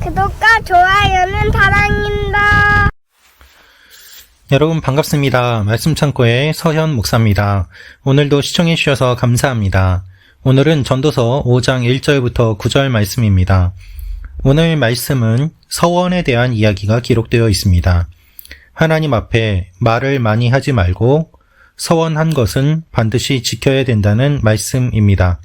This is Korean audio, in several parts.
구독과 좋아요는 사랑입니다. 여러분 반갑습니다. 말씀 창고의 서현 목사입니다. 오늘도 시청해 주셔서 감사합니다. 오늘은 전도서 5장 1절부터 9절 말씀입니다. 오늘 말씀은 서원에 대한 이야기가 기록되어 있습니다. 하나님 앞에 말을 많이 하지 말고 서원한 것은 반드시 지켜야 된다는 말씀입니다.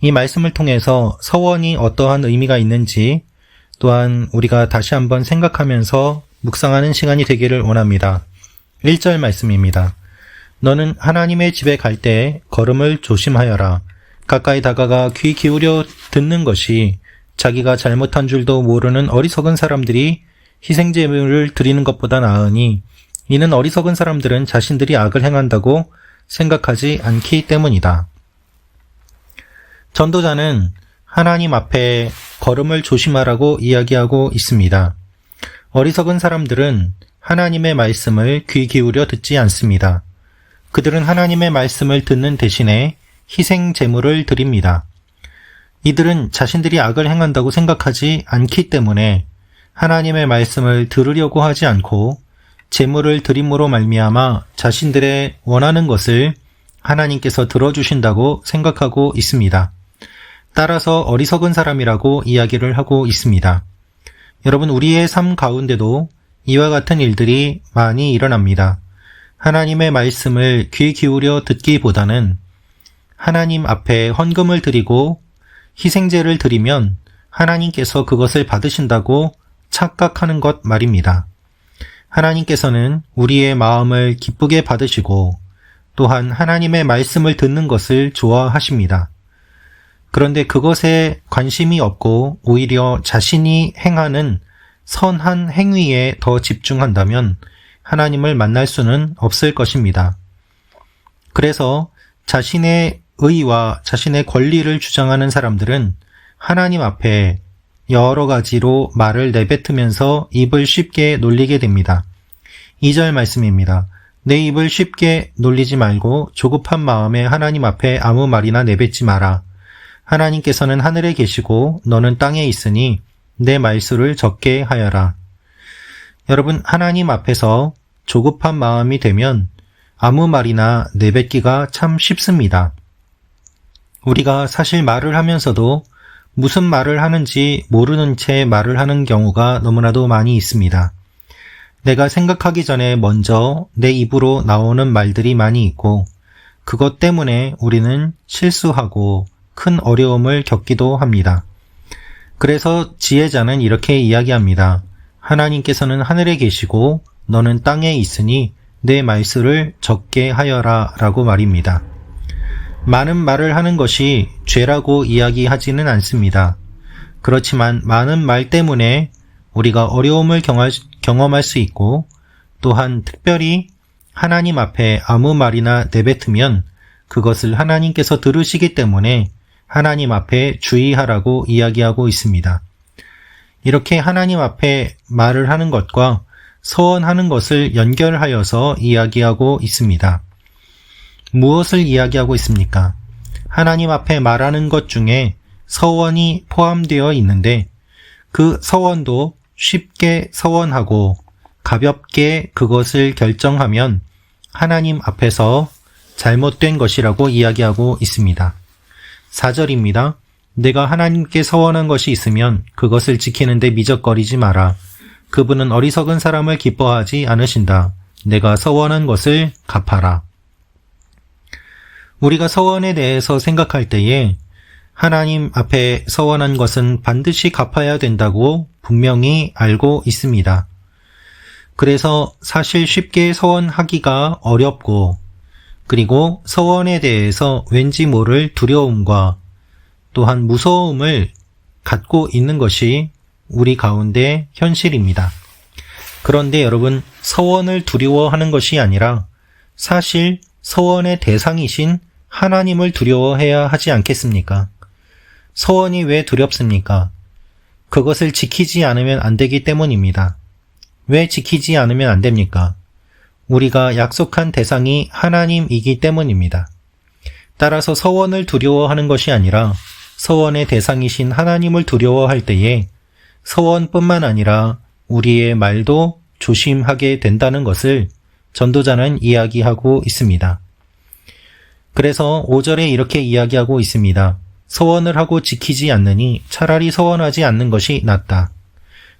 이 말씀을 통해서 서원이 어떠한 의미가 있는지 또한 우리가 다시 한번 생각하면서 묵상하는 시간이 되기를 원합니다. 1절 말씀입니다. 너는 하나님의 집에 갈 때 걸음을 조심하여라. 가까이 다가가 귀 기울여 듣는 것이 자기가 잘못한 줄도 모르는 어리석은 사람들이 희생제물을 드리는 것보다 나으니 이는 어리석은 사람들은 자신들이 악을 행한다고 생각하지 않기 때문이다. 전도자는 하나님 앞에 걸음을 조심하라고 이야기하고 있습니다. 어리석은 사람들은 하나님의 말씀을 귀 기울여 듣지 않습니다. 그들은 하나님의 말씀을 듣는 대신에 희생 제물을 드립니다. 이들은 자신들이 악을 행한다고 생각하지 않기 때문에 하나님의 말씀을 들으려고 하지 않고 제물을 드림으로 말미암아 자신들의 원하는 것을 하나님께서 들어주신다고 생각하고 있습니다. 따라서 어리석은 사람이라고 이야기를 하고 있습니다. 여러분, 우리의 삶 가운데도 이와 같은 일들이 많이 일어납니다. 하나님의 말씀을 귀 기울여 듣기보다는 하나님 앞에 헌금을 드리고 희생제를 드리면 하나님께서 그것을 받으신다고 착각하는 것 말입니다. 하나님께서는 우리의 마음을 기쁘게 받으시고 또한 하나님의 말씀을 듣는 것을 좋아하십니다. 그런데 그것에 관심이 없고 오히려 자신이 행하는 선한 행위에 더 집중한다면 하나님을 만날 수는 없을 것입니다. 그래서 자신의 의와 자신의 권리를 주장하는 사람들은 하나님 앞에 여러 가지로 말을 내뱉으면서 입을 쉽게 놀리게 됩니다. 2절 말씀입니다. 내 입을 쉽게 놀리지 말고 조급한 마음에 하나님 앞에 아무 말이나 내뱉지 마라. 하나님께서는 하늘에 계시고 너는 땅에 있으니 내 말수를 적게 하여라. 여러분, 하나님 앞에서 조급한 마음이 되면 아무 말이나 내뱉기가 참 쉽습니다. 우리가 사실 말을 하면서도 무슨 말을 하는지 모르는 채 말을 하는 경우가 너무나도 많이 있습니다. 내가 생각하기 전에 먼저 내 입으로 나오는 말들이 많이 있고, 그것 때문에 우리는 실수하고 큰 어려움을 겪기도 합니다. 그래서 지혜자는 이렇게 이야기합니다. 하나님께서는 하늘에 계시고 너는 땅에 있으니 내 말수를 적게 하여라 라고 말입니다. 많은 말을 하는 것이 죄라고 이야기하지는 않습니다. 그렇지만 많은 말 때문에 우리가 어려움을 경험할 수 있고 또한 특별히 하나님 앞에 아무 말이나 내뱉으면 그것을 하나님께서 들으시기 때문에 하나님 앞에 주의하라고 이야기하고 있습니다. 이렇게 하나님 앞에 말을 하는 것과 서원하는 것을 연결하여서 이야기하고 있습니다. 무엇을 이야기하고 있습니까? 하나님 앞에 말하는 것 중에 서원이 포함되어 있는데 그 서원도 쉽게 서원하고 가볍게 그것을 결정하면 하나님 앞에서 잘못된 것이라고 이야기하고 있습니다. 4절입니다. 내가 하나님께 서원한 것이 있으면 그것을 지키는데 미적거리지 마라. 그분은 어리석은 사람을 기뻐하지 않으신다. 내가 서원한 것을 갚아라. 우리가 서원에 대해서 생각할 때에 하나님 앞에 서원한 것은 반드시 갚아야 된다고 분명히 알고 있습니다. 그래서 사실 쉽게 서원하기가 어렵고 그리고 서원에 대해서 왠지 모를 두려움과 또한 무서움을 갖고 있는 것이 우리 가운데 현실입니다. 그런데 여러분, 서원을 두려워하는 것이 아니라 사실 서원의 대상이신 하나님을 두려워해야 하지 않겠습니까? 서원이 왜 두렵습니까? 그것을 지키지 않으면 안 되기 때문입니다. 왜 지키지 않으면 안 됩니까? 우리가 약속한 대상이 하나님이기 때문입니다. 따라서 서원을 두려워하는 것이 아니라 서원의 대상이신 하나님을 두려워할 때에 서원뿐만 아니라 우리의 말도 조심하게 된다는 것을 전도자는 이야기하고 있습니다. 그래서 5절에 이렇게 이야기하고 있습니다. 서원을 하고 지키지 않느니 차라리 서원하지 않는 것이 낫다.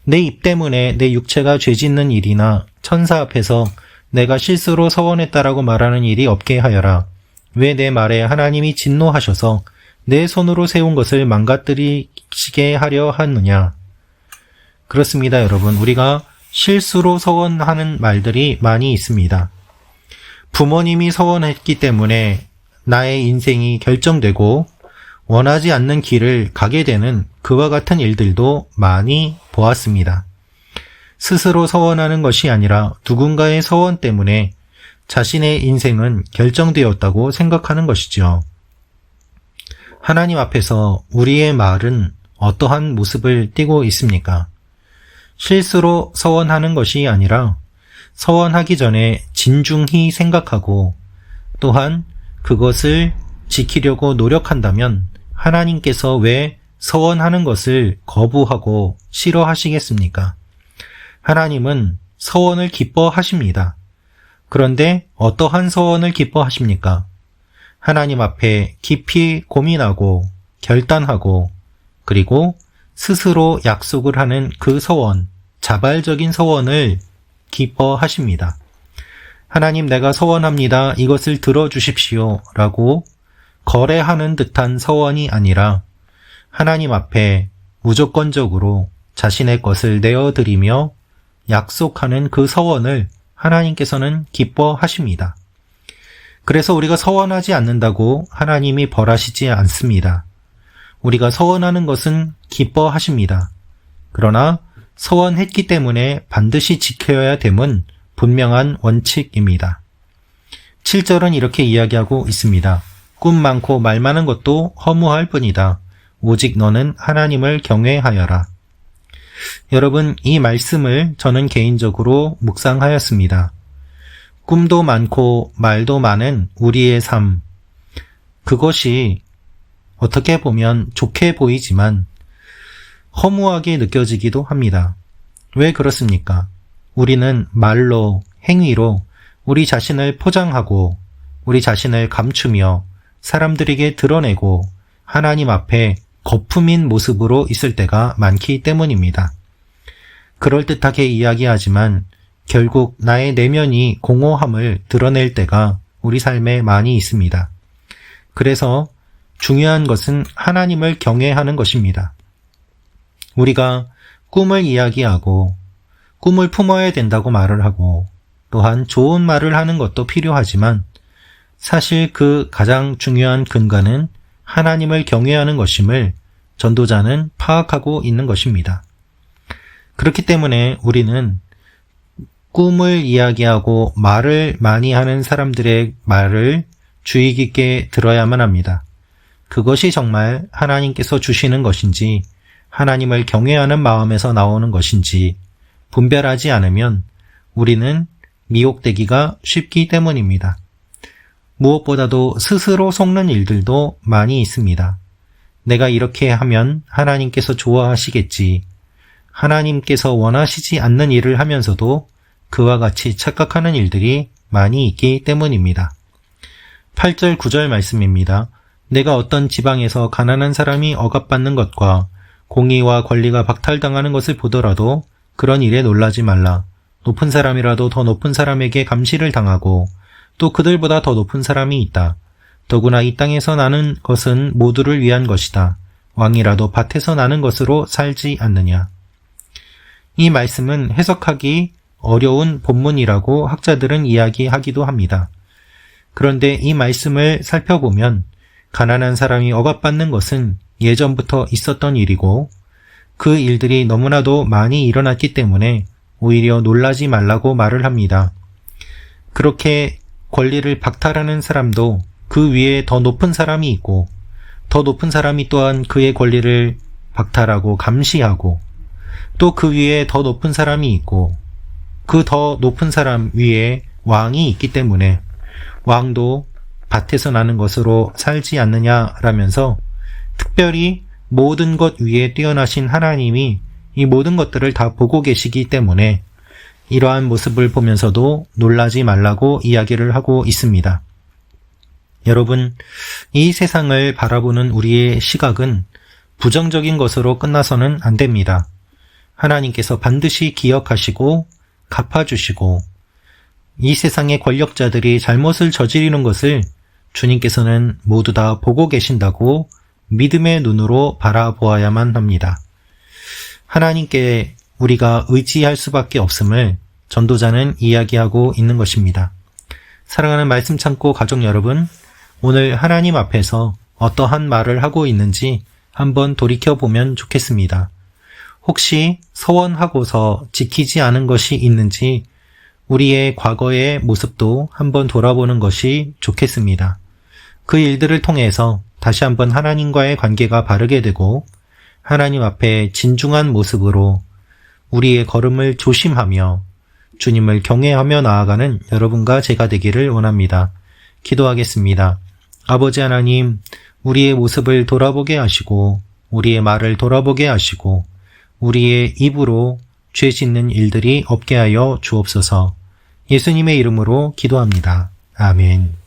내 입 때문에 내 육체가 죄 짓는 일이나 천사 앞에서 내가 실수로 서원했다라고 말하는 일이 없게 하여라. 왜 내 말에 하나님이 진노하셔서 내 손으로 세운 것을 망가뜨리시게 하려 하느냐. 그렇습니다, 여러분. 우리가 실수로 서원하는 말들이 많이 있습니다. 부모님이 서원했기 때문에 나의 인생이 결정되고 원하지 않는 길을 가게 되는 그와 같은 일들도 많이 보았습니다. 스스로 서원하는 것이 아니라 누군가의 서원 때문에 자신의 인생은 결정되었다고 생각하는 것이죠. 하나님 앞에서 우리의 말은 어떠한 모습을 띠고 있습니까? 실수로 서원하는 것이 아니라 서원하기 전에 진중히 생각하고 또한 그것을 지키려고 노력한다면 하나님께서 왜 서원하는 것을 거부하고 싫어하시겠습니까? 하나님은 서원을 기뻐하십니다. 그런데 어떠한 서원을 기뻐하십니까? 하나님 앞에 깊이 고민하고 결단하고 그리고 스스로 약속을 하는 그 서원, 자발적인 서원을 기뻐하십니다. 하나님 내가 서원합니다. 이것을 들어주십시오. 라고 거래하는 듯한 서원이 아니라 하나님 앞에 무조건적으로 자신의 것을 내어드리며 약속하는 그 서원을 하나님께서는 기뻐하십니다. 그래서 우리가 서원하지 않는다고 하나님이 벌하시지 않습니다. 우리가 서원하는 것은 기뻐하십니다. 그러나 서원했기 때문에 반드시 지켜야 됨은 분명한 원칙입니다. 7절은 이렇게 이야기하고 있습니다. 꿈 많고 말 많은 것도 허무할 뿐이다. 오직 너는 하나님을 경외하여라. 여러분, 이 말씀을 저는 개인적으로 묵상하였습니다. 꿈도 많고 말도 많은 우리의 삶. 그것이 어떻게 보면 좋게 보이지만 허무하게 느껴지기도 합니다. 왜 그렇습니까? 우리는 말로, 행위로 우리 자신을 포장하고 우리 자신을 감추며 사람들에게 드러내고 하나님 앞에 거품인 모습으로 있을 때가 많기 때문입니다. 그럴듯하게 이야기하지만 결국 나의 내면이 공허함을 드러낼 때가 우리 삶에 많이 있습니다. 그래서 중요한 것은 하나님을 경외하는 것입니다. 우리가 꿈을 이야기하고 꿈을 품어야 된다고 말을 하고 또한 좋은 말을 하는 것도 필요하지만 사실 그 가장 중요한 근간은 하나님을 경외하는 것임을 전도자는 파악하고 있는 것입니다. 그렇기 때문에 우리는 꿈을 이야기하고 말을 많이 하는 사람들의 말을 주의 깊게 들어야만 합니다. 그것이 정말 하나님께서 주시는 것인지 하나님을 경외하는 마음에서 나오는 것인지 분별하지 않으면 우리는 미혹되기가 쉽기 때문입니다. 무엇보다도 스스로 속는 일들도 많이 있습니다. 내가 이렇게 하면 하나님께서 좋아하시겠지. 하나님께서 원하시지 않는 일을 하면서도 그와 같이 착각하는 일들이 많이 있기 때문입니다. 8절, 9절 말씀입니다. 내가 어떤 지방에서 가난한 사람이 억압받는 것과 공의와 권리가 박탈당하는 것을 보더라도 그런 일에 놀라지 말라. 높은 사람이라도 더 높은 사람에게 감시를 당하고 또 그들보다 더 높은 사람이 있다. 더구나 이 땅에서 나는 것은 모두를 위한 것이다. 왕이라도 밭에서 나는 것으로 살지 않느냐. 이 말씀은 해석하기 어려운 본문이라고 학자들은 이야기하기도 합니다. 그런데 이 말씀을 살펴보면 가난한 사람이 억압받는 것은 예전부터 있었던 일이고 그 일들이 너무나도 많이 일어났기 때문에 오히려 놀라지 말라고 말을 합니다. 그렇게 권리를 박탈하는 사람도 그 위에 더 높은 사람이 있고 더 높은 사람이 또한 그의 권리를 박탈하고 감시하고 또 그 위에 더 높은 사람이 있고 그 더 높은 사람 위에 왕이 있기 때문에 왕도 밭에서 나는 것으로 살지 않느냐라면서 특별히 모든 것 위에 뛰어나신 하나님이 이 모든 것들을 다 보고 계시기 때문에 이러한 모습을 보면서도 놀라지 말라고 이야기를 하고 있습니다. 여러분, 이 세상을 바라보는 우리의 시각은 부정적인 것으로 끝나서는 안 됩니다. 하나님께서 반드시 기억하시고 갚아주시고 이 세상의 권력자들이 잘못을 저지르는 것을 주님께서는 모두 다 보고 계신다고 믿음의 눈으로 바라보아야만 합니다. 하나님께 우리가 의지할 수밖에 없음을 전도자는 이야기하고 있는 것입니다. 사랑하는 말씀 참고 가족 여러분, 오늘 하나님 앞에서 어떠한 말을 하고 있는지 한번 돌이켜 보면 좋겠습니다. 혹시 서원하고서 지키지 않은 것이 있는지 우리의 과거의 모습도 한번 돌아보는 것이 좋겠습니다. 그 일들을 통해서 다시 한번 하나님과의 관계가 바르게 되고 하나님 앞에 진중한 모습으로 우리의 걸음을 조심하며 주님을 경외하며 나아가는 여러분과 제가 되기를 원합니다. 기도하겠습니다. 아버지 하나님, 우리의 모습을 돌아보게 하시고, 우리의 말을 돌아보게 하시고, 우리의 입으로 죄 짓는 일들이 없게 하여 주옵소서. 예수님의 이름으로 기도합니다. 아멘.